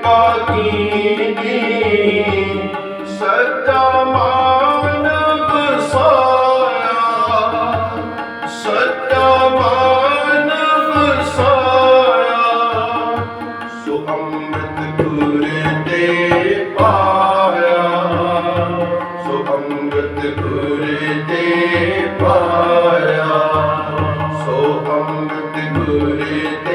ਕਿਰਪਾ ਕੀਨੀ ਸੱਚਾ ਮਾਨਵ ਸਾਇਆ, ਸੱਚਾ ਮਾਨਵ ਸਾਇਆ। ਸੋ ਅੰਮ੍ਰਿਤ ਗੁਰ ਤੇ ਪਾਇਆ ਸੋ ਅੰਮ੍ਰਿਤ ਗੁਰ ਤੇ ਪਾਇਆ। ਸੋ ਅੰਮ੍ਰਿਤ ਗੁਰ ਤੇ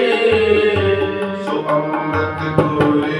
ਖੋਜਦੇ ਸੋ ਅੰਮ੍ਰਿਤ ਗੁਰ ਤੇ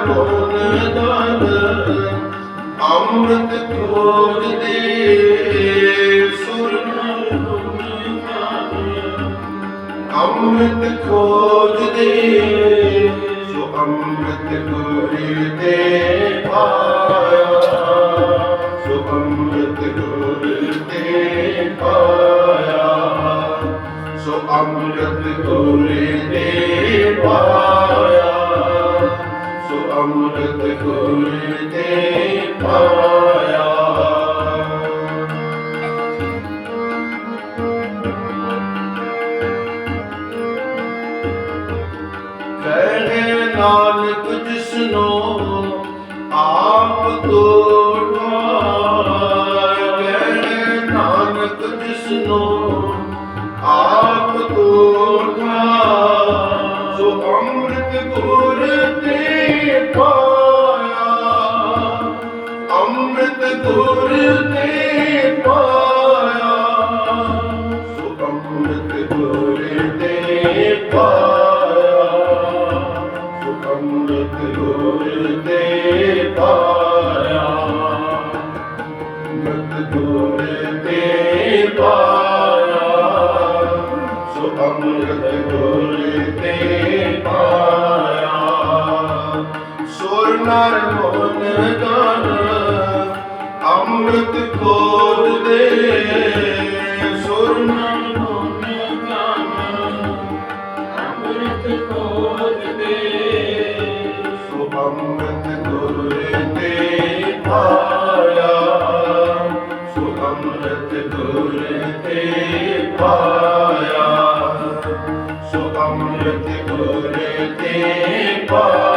ਨਰ ਮੋਨ ਦਾਨ ਅੰਮ੍ਰਿਤ ਖੋਜਦੇ ਸੁਰ ਨਰ ਮੋਨ ਦਾਨ ਅੰਮ੍ਰਿਤ ਸੋ ਅੰਮ੍ਰਿਤ ਗੁਰ ਤੇ ਪਾਇਆ, ਸੋ ਅੰਮ੍ਰਿਤ ਗੁਰ ਤੇ ਪਾਇਆ ਸੋ ਅੰਮ੍ਰਿਤ ਗੁਰ ਤੇ ਪਾਇਆ। ਸੋ ਅੰਮ੍ਰਿਤ ਗੁਰ ਤੇ ਪਾਇਆ। ਕਹਿਣੇ ਨਾਨਕ ਜਿਸਨੋ ਆਪ ਤੋਂ ਠਾਇ ਕਹਿਣੇ ਨਾਨਕ ਜਿਸਨੋ ਆਪ ਤੋਂ ਠਾਇ ਸੋ ਅੰਮ੍ਰਿਤ ਗੁਰ ਤੇ ਪਾਇਆ। ਅੰਮ੍ਰਿਤ ਗੁਰ ਤੇ ਪਾਇਆ। ਸੋ ਅੰਮ੍ਰਿਤ ਗੁਰ ਤੇ ਪਾਇਆ। ਸੋ ਅੰਮ੍ਰਿਤ ਗੁਰ ਤੇ ਪਾਇਆ। ਅੰਮ੍ਰਿਤ ਗੁਰ ਤੇ ਪਾਇਆ। ਸੋ ਅੰਮ੍ਰਿਤ ਗੁਰ ਤੇ ਪਾਇਆ। ਨਰ ਮੋਨ ਗਾਨ ਅੰਮ੍ਰਿਤ ਖੋਜਦੇ ਸੁਰ ਨਰ ਮੋਨ ਗਾਨ ਅੰਮ੍ਰਿਤ ਖੋਜਦੇ ਸੋ ਅੰਮ੍ਰਿਤ ਗੁਰ ਤੇ ਪਾਇਆ ਸੋ ਅੰਮ੍ਰਿਤ ਗੁਰ ਤੇ ਪਾਇਆ। ਸੋ ਅੰਮ੍ਰਿਤ ਗੁਰ ਤੇ ਪਾਇਆ।